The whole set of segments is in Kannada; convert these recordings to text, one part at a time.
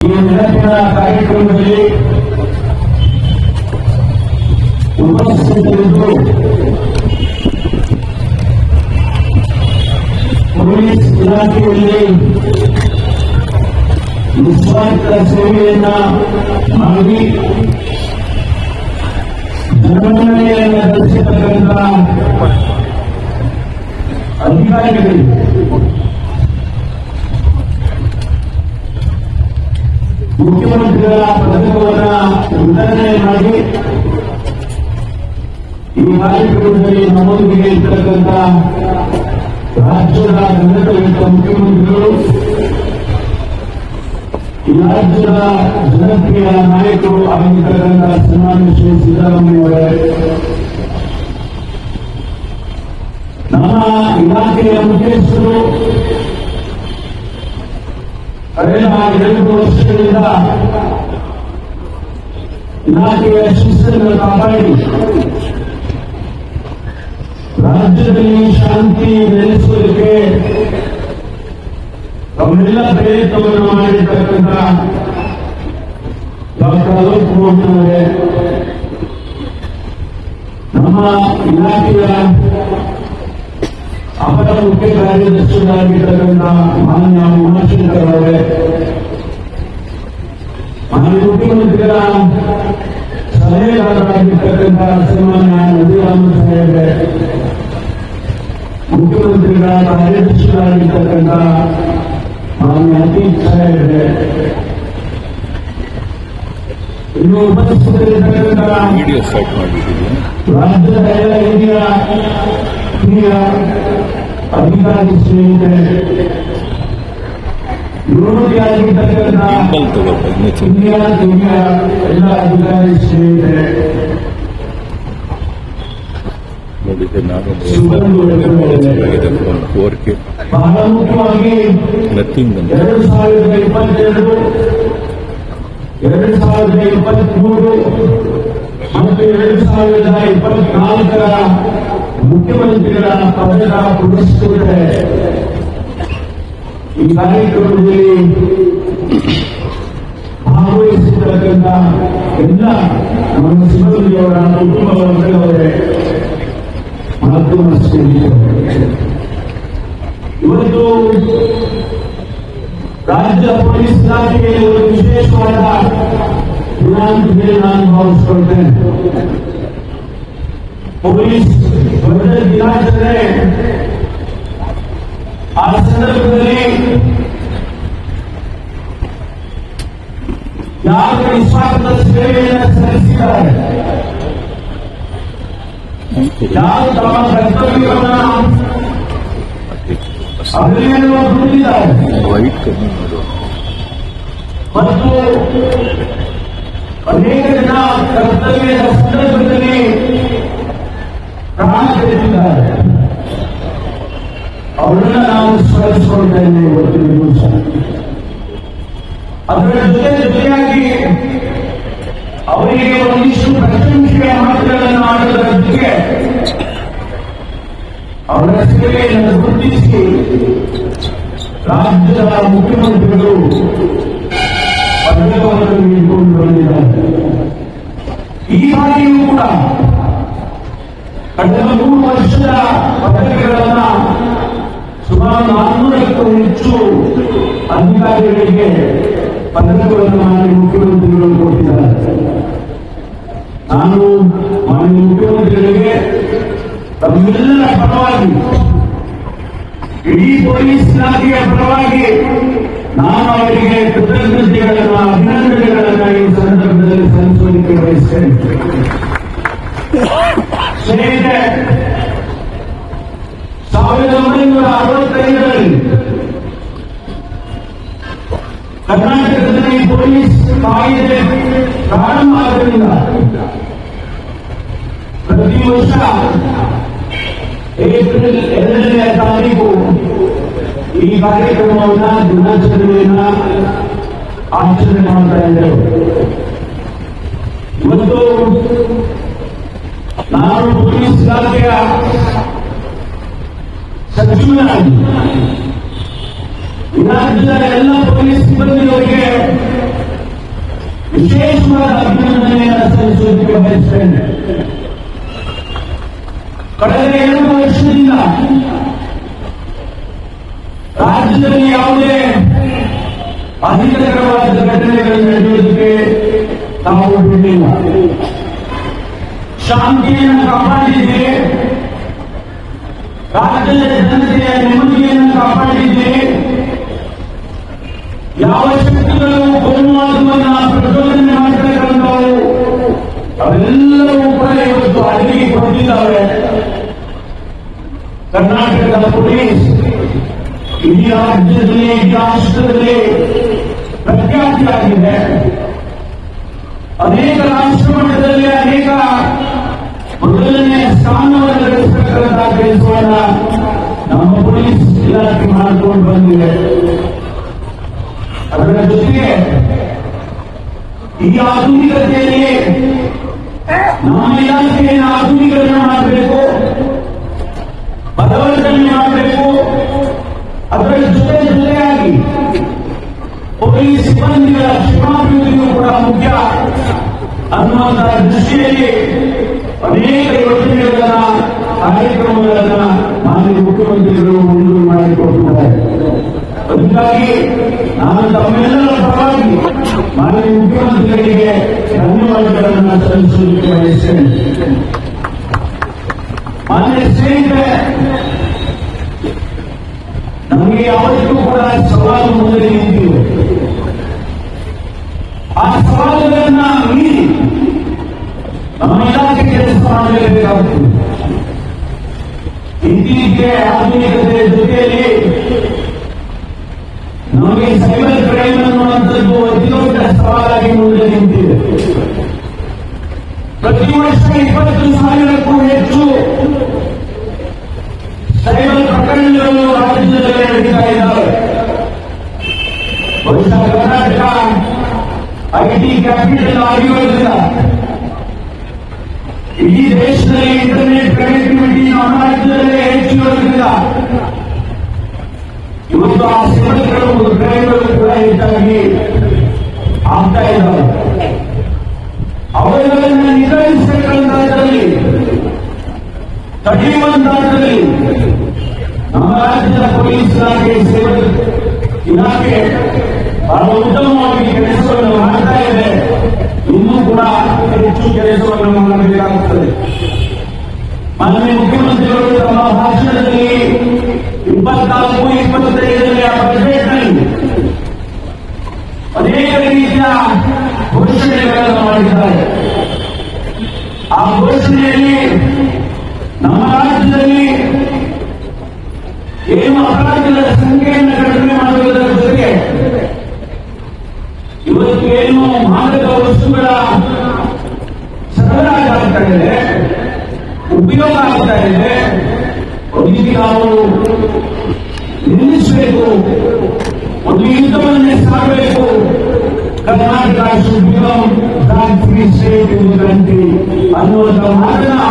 ಈ ನೆನಪಿನ ಕಾರ್ಯಕ್ರಮದಲ್ಲಿ ಉಪಸ್ಥಿತರಿದ್ದು ಪೊಲೀಸ್ ಇಲಾಖೆಯಲ್ಲಿ ನಿಸ್ವಾರ್ಥ ಸೇವೆಯನ್ನ ಮಾಡಿ ಜನಗಣನೆಯನ್ನು ನಡೆಸತಕ್ಕಂಥ ಅಧಿಕಾರಿಗಳಿಗೆ ಮುಖ್ಯಮಂತ್ರಿಗಳ ಪದಕವನ್ನ ವಿತರಣೆ ಮಾಡಿ ಈ ಕಾರ್ಯಕ್ರಮದಲ್ಲಿ ನಮ್ಮೊಂದಿಗೆ ಇರ್ತಕ್ಕಂಥ ರಾಜ್ಯದ ಘನತೆಯುತ ಮುಖ್ಯಮಂತ್ರಿಗಳು ಈ ರಾಜ್ಯದ ಜನಪ್ರಿಯ ನಾಯಕರು ಆಗಿರ್ತಕ್ಕಂಥ ಸನ್ಮಾನ್ಯ ಶ್ರೀ ಸಿದ್ದರಾಮಯ್ಯ ಅವರೇ ನಮ್ಮ ಇಲಾಖೆಯ ಮುಖ್ಯಸ್ಥರು ಕಳೆದ ಎರಡು ವರ್ಷಗಳಿಂದ ಇಲಾಖೆಯ ಶಿಸ್ತನ್ನು ಕಾಪಾಡಿ. ರಾಜ್ಯದಲ್ಲಿ ಶಾಂತಿ ನೆಲೆಸುವುದಕ್ಕೆ ತಮ್ಮೆಲ್ಲ ಪ್ರಯತ್ನವನ್ನು ಮಾಡಿರ್ತಕ್ಕಂಥ ಡಾಕ್ಟರ್ ಅಲೋಕ್ ಕುಮಾರ್ ನಮ್ಮ ಇಲಾಖೆಯ ಅಪರ ಮುಖ್ಯ ಕಾರ್ಯದರ್ಶಿಗಳಾಗಿರ್ತಕ್ಕಂಥ ಮಾನ್ಯ ಉಮಾಶಂಕರ್ ಅವರೇ ಮಾನ್ಯ ಮುಖ್ಯಮಂತ್ರಿಗಳ ಸಲಹೆಗಾರರಾಗಿರ್ತಕ್ಕಂಥ ಸನ್ಮಾನ್ಯ ನದಿರಾಮ ಸಾಹೇಬ್ರೆ ಮುಖ್ಯಮಂತ್ರಿಗಳ ಕಾರ್ಯದರ್ಶಿಗಳಾಗಿರ್ತಕ್ಕಂಥ ಮಾನ್ಯ ಅತೀತ್ ಸಾಹೇಬ್ರೆ ಇನ್ನು ಉಪಸ್ಥಿತರಿರ್ತಕ್ಕಂಥ ರಾಜ್ಯದ ಎಲ್ಲ ಹಿರಿಯ ಹಿರಿಯ ಅಧಿಕಾರಿ ಸ್ನೇಹಿತರೆ ನಿವೃತ್ತಿಯಾಗಿರ್ತಕ್ಕಂಥ ಸಿಂಬಲ್ ತಗೋಬೇಕು ಇನ್ನೂ ಚಿಕ್ಕ ಹಿರಿಯ ಹಿರಿಯ ಎಲ್ಲ ಅಧಿಕಾರಿ ಸ್ನೇಹಿತರೆ ನೋಡಿದ್ರೆ ನಾನು ಸುಗಂಧು ಚೆನ್ನಾಗಿದೆ ಫೋನ್ ಫೋರ್ ಕೆ ಬಹಳ ಮುಖ್ಯವಾಗಿ ನಥಿಂಗ್ ಅಂತ ಎರಡು ಸಾವಿರದ ಇಪ್ಪತ್ತೆರಡು ಎರಡು ಸಾವಿರದ ಇಪ್ಪತ್ಮೂರು ಮತ್ತು ಎರಡು ಸಾವಿರದ ಇಪ್ಪತ್ನಾಲ್ಕರ ಮುಖ್ಯಮಂತ್ರಿಗಳ ಪದಕ ಪುರಸ್ಕೃತರೆ ಈ ಕಾರ್ಯಕ್ರಮದಲ್ಲಿ ಭಾಗವಹಿಸಿರ್ತಕ್ಕಂಥ ಎಲ್ಲ ನಮ್ಮ ಸಿಬ್ಬಂದಿಯವರ ಕುಟುಂಬ ವರ್ಗದವರೇ ಮತ್ತು ಇವತ್ತು ರಾಜ್ಯ ಪೊಲೀಸ್ ಇಲಾಖೆಗೆ ಒಂದು ವಿಶೇಷವಾದ ದಿನ ಅಂತ ಹೇಳಿ ನಾನು ಭಾವಿಸ್ಕೊಳ್ತೇನೆ ಪೊಲೀಸ್ ವರ್ಗದ ದಿನಾಚರಣೆ ಆ ಸಂದರ್ಭದಲ್ಲಿ ಯಾರು ನಿಸ್ವಾರ್ಥ ಸೇವೆಯನ್ನು ಸಲ್ಲಿಸಿದ್ದಾರೆ ಯಾರು ತಮ್ಮ ಕರ್ತವ್ಯವನ್ನು ಅಭಿನಯವನ್ನು ದುಡಿದಿದ್ದಾರೆ ವೈಟ್ ಕಮ್ಮಿ ಮಾಡು ಮತ್ತು ಅನೇಕ ಜನ ಕರ್ತವ್ಯದ ಸಂದರ್ಭದಲ್ಲಿ ತೆಗೆದಿದ್ದಾರೆ ಅವರನ್ನ ನಾವು ಸ್ಮರಿಸಿಕೊಳ್ತೇವೆ ಇವತ್ತಿನ ದಿವಸ ಅದರ ಜೊತೆ ಜೊತೆಯಾಗಿ ಅವರಿಗೆ ಒಂದಿಷ್ಟು ಪ್ರಶಂಸೆಯ ಮಾತುಗಳನ್ನು ಮಾಡುವುದರ ಜೊತೆಗೆ ಅವರ ಸೇವೆಯನ್ನು ಗುರುತಿಸಿ ರಾಜ್ಯದ ಮುಖ್ಯಮಂತ್ರಿಗಳು ಪದಕವನ್ನು ನೀಡಿಕೊಂಡು ಬಂದಿದ್ದಾರೆ. ಈ ಬಾರಿಯೂ ಕೂಡ ಕಳೆದ ಮೂರು ವರ್ಷದ ಪದಕಗಳನ್ನ ಸುಮಾರು ನಾನ್ನೂರಕ್ಕೂ ಹೆಚ್ಚು ಅಧಿಕಾರಿಗಳಿಗೆ ಪದಕಗಳನ್ನು ಮಾಡಿ ಮುಖ್ಯಮಂತ್ರಿಗಳು ಕೊಟ್ಟಿದ್ದಾರೆ ನಾನು ಮಾನ್ಯ ಮುಖ್ಯಮಂತ್ರಿಗಳಿಗೆ ತಮ್ಮೆಲ್ಲರ ಪರವಾಗಿ ಇಡೀ ಪೊಲೀಸ್ ಇಲಾಖೆಯ ಪರವಾಗಿ ನಾನು ಅವರಿಗೆ ಕೃತಜ್ಞತೆಗಳನ್ನ ಅಭಿನಂದನೆಗಳನ್ನ ಈ ಸಂದರ್ಭದಲ್ಲಿ ಸಲ್ಲಿಸಲಿಕ್ಕೆ ಬಯಸ್ತೇನೆ ಸ್ನೇಹಿತರೆ ಸಾವಿರದ ಒಂಬೈನೂರ ಅರವತ್ತೈದರಲ್ಲಿ ಕರ್ನಾಟಕದಲ್ಲಿ ಪೊಲೀಸ್ ಕಾಯಿದೆ ಪ್ರಾರಂಭ ಆಗಲಿಲ್ಲ ಪ್ರತಿ ವರ್ಷ ಏಪ್ರಿಲ್ ಎರಡನೇ ತಾರೀಕು ಈ ಕಾರ್ಯಕ್ರಮವನ್ನ ದಿನಾಚರಣೆಯನ್ನ ಆಚರಣೆ ಮಾಡ್ತಾ ಇದ್ದೇವೆ ಇವತ್ತು ನಾನು ಪೊಲೀಸ್ ಇಲಾಖೆಯ ಸಚಿವನಾಗಿ ಈ ರಾಜ್ಯದ ಎಲ್ಲ ಪೊಲೀಸ್ ಸಿಬ್ಬಂದಿಯವರಿಗೆ ವಿಶೇಷವಾದ ಅಭಿನಂದನೆಯನ್ನು ಸಲ್ಲಿಸೋದಕ್ಕೆ ಬಯಸ್ತೇನೆ ಕಳೆದ ಎರಡು ವರ್ಷದಿಂದ ರಾಜ್ಯದಲ್ಲಿ ಯಾವುದೇ ಅಹಿತಕರವಾದ ಘಟನೆಗಳು ನಡೆಯುವುದಕ್ಕೆ ತಾವು ಬಿಟ್ಟಿಲ್ಲ ಶಾಂತಿಯನ್ನು ಕಾಪಾಡಿದ್ದೀರಿ. ರಾಜ್ಯದ ಜನತೆಯ ನೆಮ್ಮದಿಯನ್ನು ಕಾಪಾಡಿದ್ದೀರಿ. ಯಾವ ಶಕ್ತಿಗಳು ಕೋಮುವಾದವನ್ನ ಪ್ರಚೋದನೆ ಮಾಡತಕ್ಕಂಥವು ಅವೆಲ್ಲವೂ ಕೂಡ ಇವತ್ತು ಅಡಿಗೆ ಕೊಟ್ಟಿದ್ದಾವೆ. ಕರ್ನಾಟಕದ ಪೊಲೀಸ್ ಇಡೀ ರಾಜ್ಯದಲ್ಲಿ ರಾಷ್ಟ್ರದಲ್ಲಿ ಪ್ರಖ್ಯಾತಿಯಾಗಿದೆ. ಅನೇಕ ರಾಷ್ಟ್ರ ಮಟ್ಟದಲ್ಲಿ ಅನೇಕ ಮೊದಲನೇ ಸ್ಥಾನವನ್ನು ಗಳಿಸತಕ್ಕಂತಹ ಕೆಲಸವನ್ನ ನಮ್ಮ ಪೊಲೀಸ್ ಇಲಾಖೆ ಮಾಡಿಕೊಂಡು ಬಂದಿದೆ. ಅದರ ಜೊತೆಗೆ ಈ ಆಧುನಿಕತೆಯಲ್ಲಿ ನಮ್ಮ ಇಲಾಖೆಯನ್ನು ಆಧುನೀಕರಣ ಮಾಡಬೇಕು, ಬದಲಾವಣೆ ಮಾಡಬೇಕು. ಅದರ ಜೊತೆ ಜೊತೆಯಾಗಿ ಪೊಲೀಸ್ ಸಿಬ್ಬಂದಿಗಳ ಕ್ಷೇಮಾಭಿವೃದ್ಧಿಯೂ ಕೂಡ ಮುಖ್ಯ ಅನ್ನುವಂತಹ ದೃಷ್ಟಿಯಲ್ಲಿ ಅನೇಕ ಯೋಜನೆಗಳನ್ನ ಕಾರ್ಯಕ್ರಮಗಳನ್ನ ಮಾನ್ಯ ಮುಖ್ಯಮಂತ್ರಿಗಳು ಮುಂದೂರು ಮಾಡಿಕೊಟ್ಟಿದ್ದಾರೆ. ಅದಕ್ಕಾಗಿ ನಾನು ತಮ್ಮೆಲ್ಲರ ಪರವಾಗಿ ಮಾನ್ಯ ಮುಖ್ಯಮಂತ್ರಿಗಳಿಗೆ ಧನ್ಯವಾದಗಳನ್ನು ಸಲ್ಲಿಸಲಿಕ್ಕೆ ಬಯಸ್ತೇನೆ. ಮಾನ್ಯ ಸ್ನೇಹಿತರೆ, ನಮಗೆ ಯಾವತ್ತೂ ಕೂಡ ಸವಾಲು ಮುಂದೆ ನಿಂತಿದೆ. ಆ ಸವಾಲುಗಳನ್ನ ಮೀರಿ ನಮ್ಮ ಇಲಾಖೆ ಕೆಲಸ ಮಾಡಲೇಬೇಕಾಗುತ್ತದೆ ಇತ್ತೀಚೆಗೆ ಆಧುನಿಕತೆ ಜೊತೆಯಲ್ಲಿ ನಮಗೆ ಸೈಬರ್ ಕ್ರೈಮ್ ಅನ್ನುವಂಥದ್ದು ಅತಿ ದೊಡ್ಡ ಸವಾಲಾಗಿ ಮುಂದೆ ನಿಂತಿದೆ ಪ್ರತಿ ವರ್ಷ ಇಪ್ಪತ್ತು ಸಾವಿರಕ್ಕೂ ಹೆಚ್ಚು ಸೈಬರ್ ಪ್ರಕರಣಗಳು ರಾಜ್ಯದಲ್ಲಿ ನಡೀತಾ ಇದ್ದಾವೆ ಬಹುಶಃ ಕರ್ನಾಟಕ ಐಟಿ ಕ್ಯಾಪಿಟಲ್ ಆಗಿರೋದ್ರಿಂದ ಇಡೀ ದೇಶದಲ್ಲಿ ಇಂಟರ್ನೆಟ್ ಕನೆಕ್ಟಿವಿಟಿ ನಮ್ಮ ರಾಜ್ಯದಲ್ಲೇ ಹೆಚ್ಚಿರೋದ್ರಿಂದ ಇವತ್ತು ಆ ಸೇವಕರು ಕ್ರಯಗಳು ಕೂಡ ಹೆಚ್ಚಾಗಿ ಆಗ್ತಾ ಇದ್ದಾವೆ. ಅವುಗಳನ್ನು ನಿಗ್ರಹಿಸತಕ್ಕಂಥದ್ರಲ್ಲಿ ತಡೆಯುವಂತಹದ್ರಲ್ಲಿ ನಮ್ಮ ರಾಜ್ಯದ ಪೊಲೀಸ್ ಇಲಾಖೆ ಸೇವೆ ಇಲಾಖೆ ಬಹಳ ಉತ್ತಮವಾಗಿ ಕೆಲಸವನ್ನು ಮಾಡ್ತಾ ಇದೆ. ಕೂಡ ಹೆಚ್ಚು ಕೆಲಸವನ್ನು ಮಾಡಬೇಕಾಗುತ್ತದೆ. ಮಾನ್ಯ ಮುಖ್ಯಮಂತ್ರಿಗಳು, ತಮ್ಮ ಭಾಷಣದಲ್ಲಿ ಇಪ್ಪತ್ನಾಲ್ಕು, ಇಪ್ಪತ್ತೈದರಲ್ಲಿ ಆ ಬಜೆಟ್ನಲ್ಲಿ ಅನೇಕ ರೀತಿಯ ಘೋಷಣೆಗಳನ್ನು ಮಾಡಿದ್ದಾರೆ. ಆ ಘೋಷಣೆಯಲ್ಲಿ ನಮ್ಮ ರಾಜ್ಯದಲ್ಲಿ ಏನು ಅಪರಾಧಗಳ ಸಂಖ್ಯೆಯನ್ನು ಕಡಿಮೆ ಮಾಡುವುದರ ಜೊತೆಗೆ ಏನು ಮಾದಕ ವಸ್ತುಗಳ ಸರಬರಾಜು ಆಗ್ತಾ ಇದೆ, ಉಪಯೋಗ ಆಗ್ತಾ ಇದೆ ಅದಕ್ಕೆ ನಾವು ನಿಲ್ಲಿಸಬೇಕು. ಒಂದು ಯುದ್ಧವನ್ನೇ ಸಾಗಬೇಕು ಕರ್ನಾಟಕ ಡ್ರಗ್ ಫ್ರೀ ಅನ್ನುವಂಥ ಮಾತನ್ನ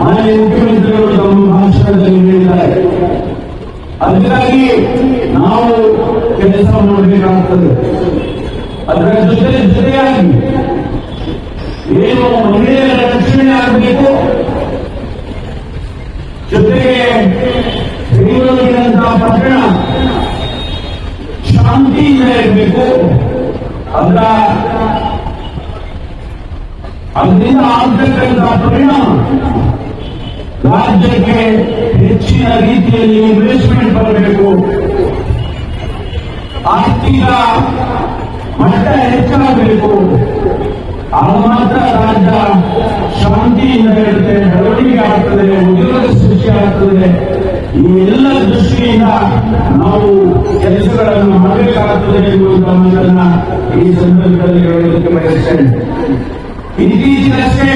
ಮಾನ್ಯ ಮುಖ್ಯಮಂತ್ರಿಗಳು ತಮ್ಮ ಭಾಷಣದಲ್ಲಿ ಅದಕ್ಕಾಗಿ ನಾವು ಕೆಲಸ ಮಾಡಬೇಕಾಗ್ತದೆ ಅದರ ಜೊತೆ ಜೊತೆಯಾಗಿ ಏನು ಮಹಿಳೆಯರ ರಕ್ಷಣೆ ಆಗಬೇಕು ಜೊತೆಗೆ ಬೆಂಗಳೂರಿನಂತಹ ಪಟ್ಟಣ ಶಾಂತಿಯಿಂದ ಇರಬೇಕು ಅದರ ಅದರಿಂದ ಆಗ್ತಕ್ಕಂತಹ ಪರಿಣಾಮ ರಾಜ್ಯಕ್ಕೆ ಹೆಚ್ಚಿನ ರೀತಿಯಲ್ಲಿ ಇನ್ವೆಸ್ಟ್ಮೆಂಟ್ ಬರಬೇಕು ಆರ್ಥಿಕ ಮಟ್ಟ ಹೆಚ್ಚಾಗಬೇಕು. ಆಗ ಮಾತ್ರ ರಾಜ್ಯ ಶಾಂತಿಯಿಂದ ಇರುತ್ತೆ ಬೆಳವಣಿಗೆ ಆಗ್ತದೆ, ಉದ್ಯೋಗ ಸೃಷ್ಟಿ ಆಗ್ತದೆ. ಈ ಎಲ್ಲ ದೃಷ್ಟಿಯಿಂದ ನಾವು ಕೆಲಸಗಳನ್ನು ಮಾಡಬೇಕಾಗ್ತದೆ ಎನ್ನುವಂತ ಮಾತನ್ನ ಈ ಸಂದರ್ಭದಲ್ಲಿ ಹೇಳೋದಕ್ಕೆ ಬಯಸ್ತೇನೆ. ಇತ್ತೀಚಿನಷ್ಟೇ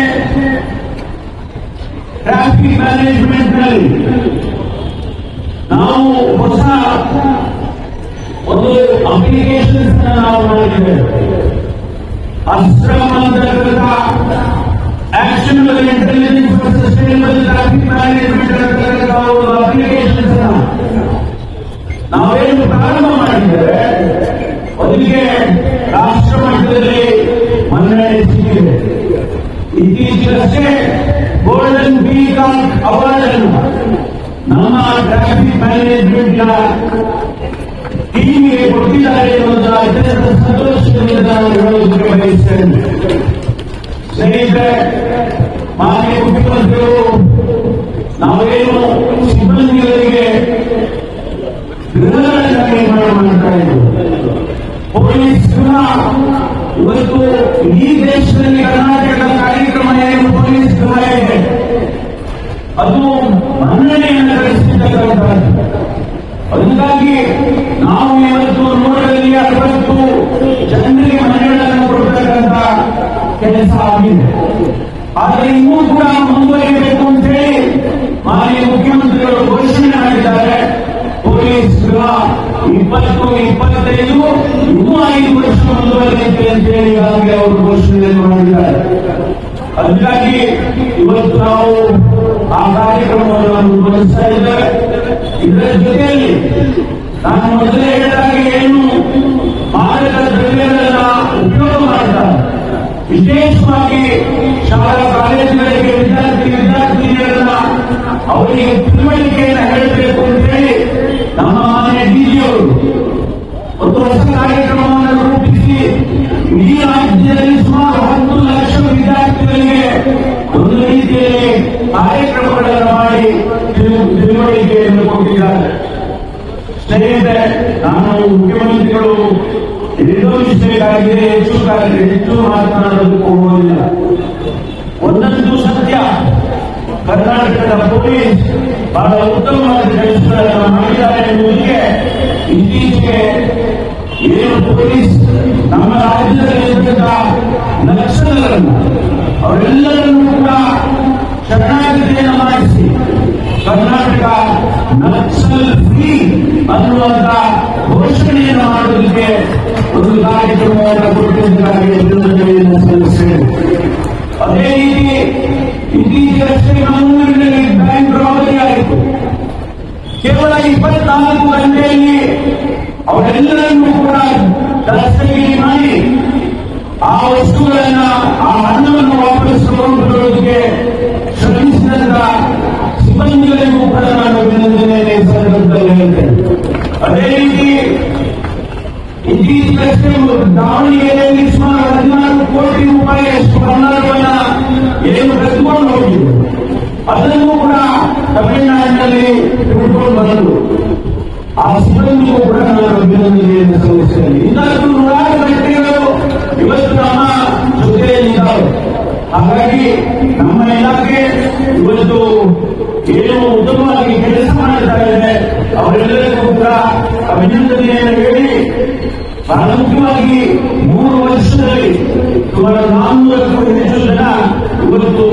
ಟ್ರಾಫಿಕ್ ಮ್ಯಾನೇಜ್ಮೆಂಟ್ನಲ್ಲಿ ನಾವು ಹೊಸ ಒಂದು ಅಪ್ಲಿಕೇಶನ್ಸ್ ನಾವು ಮಾಡಿದ್ದೇವೆ ಅಂತಕ್ಕಂಥ actionable intelligence for sustainable traffic management ಅಂತಕ್ಕಂಥ ಅಪ್ಲಿಕೇಶನ್ಸ್ ನಾವೇನು ಪ್ರಾರಂಭ ಮಾಡಿದ್ದೇವೆ, ಅದಕ್ಕೆ ರಾಷ್ಟ್ರ ಮಟ್ಟದಲ್ಲಿ ಈಗಷ್ಟೇ ಗೋಲ್ಡನ್ ಬೀಕ್ ಅವಾರ್ಡ್ ನಮ್ಮ ಟ್ರಾಫಿಕ್ ಮ್ಯಾನೇಜ್ಮೆಂಟ್ ಟೀಮಿಗೆ ಕೊಟ್ಟಿದ್ದಾರೆ ಎನ್ನುವುದು ಅತ್ಯಂತ ಸಂತೋಷದಿಂದ ನಾನು ಹೇಳೋದಕ್ಕೆ ಬಯಸ್ತೇನೆ ಸ್ನೇಹಿತರೆ, ಮಾನ್ಯ ಮುಖ್ಯಮಂತ್ರಿಗಳು ನಾವೇನು ಸಿಬ್ಬಂದಿಗಳಿಗೆ ಮಾಡ್ತಾ ಇದ್ದೀವಿ. ಪೊಲೀಸ್ ಗೃಹ ಇವತ್ತು ಈ ದೇಶದಲ್ಲಿ ಕರ್ನಾಟಕದ ಕಾರ್ಯಕ್ರಮ ಏನು? ಪೊಲೀಸ್ ಇದೆ. ಅದು ಮನ್ನಣೆಯನ್ನು ಗಳಿಸಿರ್ತಕ್ಕಂಥದ್ದು ಅದಕ್ಕಾಗಿ ನಾವು ಇವತ್ತು ನೂರರಲ್ಲಿ ಅರವತ್ತು ಜನರಿಗೆ ಮನೆಗಳನ್ನು ಕೊಡ್ತಕ್ಕಂಥ ಕೆಲಸ ಆಗಿದೆ. ಆದರೆ ಇನ್ನೂ ಕೂಡ ಮುಂದುವರಿಯಬೇಕು ಅಂತ ಹೇಳಿ ಮಾನ್ಯ ಮುಖ್ಯಮಂತ್ರಿಗಳು ಘೋಷಣೆ ಮಾಡಿದ್ದಾರೆ. ಪೊಲೀಸ್ ಇಪ್ಪತ್ತು, ಇಪ್ಪತ್ತೈದು, ಇನ್ನೂ ಐದು ವರ್ಷ ಮುಂದುವರಿಯುತ್ತೆ ಅಂತ ಹೇಳಿ ಈಗಾಗಲೇ ಅವರು ಘೋಷಣೆಯನ್ನು ಮಾಡಿದ್ದಾರೆ. ಅದಕ್ಕಾಗಿ ಇವತ್ತು ನಾವು ಆ ಕಾರ್ಯಕ್ರಮವನ್ನು ಮುಂದುವರಿಸ್ತಾ ಇದ್ದಾರೆ. ಇದರ ಜೊತೆಯಲ್ಲಿ ನಾನು ಮೊದಲೇ ಹೇಳಿದಾಗೆ ಏನು? ಮಾದಕ ದ್ರವ್ಯಗಳನ್ನ ಉಪಯೋಗ ಮಾಡ್ತಾರೆ ವಿಶೇಷವಾಗಿ ಶಾಲಾ ಕಾಲೇಜುಗಳಿಗೆ ವಿದ್ಯಾರ್ಥಿ ವಿದ್ಯಾರ್ಥಿನಿಯರನ್ನ ಅವರಿಗೆ ತಿಳುವಳಿಕೆಯನ್ನು ಪೊಲೀಸ್ ಬಹಳ ಉತ್ತಮವಾದ ಕೆಲಸಗಳನ್ನು ಮಾಡಿದ್ದಾರೆ ಎಂಬುದಕ್ಕೆ ಇತ್ತೀಚೆಗೆ ಏನು ಪೊಲೀಸ್ ನಮ್ಮ ರಾಜ್ಯದಲ್ಲಿರುವಂತಹ ನಕ್ಸಲರನ್ನು, ಅವರೆಲ್ಲರನ್ನೂ ಕೂಡ ಶರಣಾಗತಿಯನ್ನು ಮಾಡಿಸಿ. ಕರ್ನಾಟಕ ನಕ್ಸಲ್ ಫ್ರೀ ಅನ್ನುವಂತಹ ಘೋಷಣೆಯನ್ನು ಮಾಡುವುದಕ್ಕೆ ಒಂದು ಕಾರ್ಯಕ್ರಮವನ್ನು ಕೊಟ್ಟಿದ್ದಕ್ಕಾಗಿ ಅಭಿನಂದನೆಯನ್ನು ಸಲ್ಲಿಸಿದೆ ಅದೇ ರೀತಿ ಇತ್ತೀಚೆಗಷ್ಟೇ ಇಪ್ಪತ್ನಾಲ್ಕು ಗಂಟೆಯಲ್ಲಿ ಅವರೆಲ್ಲರನ್ನೂ ಕೂಡ ದಸ್ತಗಿರಿ ಮಾಡಿ ಆ ವಸ್ತುಗಳನ್ನ, ಆ ಅನ್ನವನ್ನು ವಾಪಸ್ ತಗೊಂಡು ಶ್ರಮಿಸಿದಂತ ಸಿಬ್ಬಂದಿಗಳಿಗೂ ಕೂಡ ನಾನು ಅಭಿನಂದನೆ ಅಭಿನಂದನೆಯನ್ನು ಸಲ್ಲಿಸ್ತೇನೆ ಇನ್ನಷ್ಟು ನೂರಾರು ವ್ಯಕ್ತಿಗಳು ಇವತ್ತು ನಮ್ಮ ಹಾಗಾಗಿ ನಮ್ಮ ಇಲಾಖೆ ಇವತ್ತು ಏನು ಉತ್ತಮವಾಗಿ ಕೆಲಸ ಮಾಡುತ್ತಾ ಇದೆ, ಅವರೆಲ್ಲರಿಗೂ ಕೂಡ ಅಭಿನಂದನೆಯನ್ನು ಹೇಳಿ ಪ್ರಾಮುಖ್ಯವಾಗಿ ಮೂರು ವರ್ಷದಲ್ಲಿ ಸುಮಾರು ನಾನ್ನೂರಕ್ಕೂ ಹೆಚ್ಚು ಜನ ಇವತ್ತು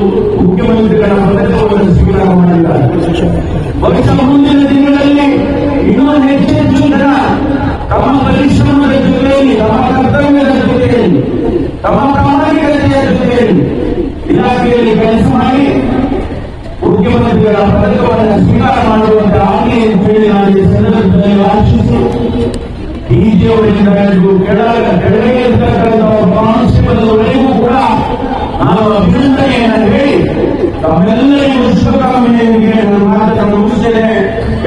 ಮುಖ್ಯಮಂತ್ರಿಗಳ ಪದಕವನ್ನು ಸ್ವೀಕಾರ ಮಾಡಿದ್ದಾರೆ. ಬಹುಶಃ ಮುಂದಿನ ಸ್ಥಳೀಯ ಇಲಾಖೆಯಲ್ಲಿ ಕೆಲಸ ಮಾಡಿ ಮುಖ್ಯಮಂತ್ರಿಗಳ ಪದಕವನ್ನು ಸ್ವೀಕಾರ ಮಾಡುವಂತಹ ಆಜ್ಞೆಯನ್ನು ಕೇಳಿ ಈ ಸಂದರ್ಭದಲ್ಲಿ ಆಶಿಸಿ ಡಿಜಿಯವರಿಂದ ಹಿಡಿದು ಕೆಳಗ ಕೆಳಗೆ ಇರತಕ್ಕಂತಹ ಕೂಡ ನಾನು ಅಭಿನಂದನೆಯನ್ನು ಹೇಳಿ, ತಮ್ಮೆಲ್ಲರಿಗೂ ಶುಭಕಾಮನೆಯೊಂದಿಗೆ ನನ್ನ ಮಾತನ್ನು ಮುಗಿಸಿದ್ದೇನೆ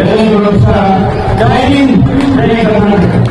ಎಲ್ಲರಿಗೂ ಸಹ ಜೈ ಹಿಂದ್. ಜೈ ಕರ್ನಾಟಕ.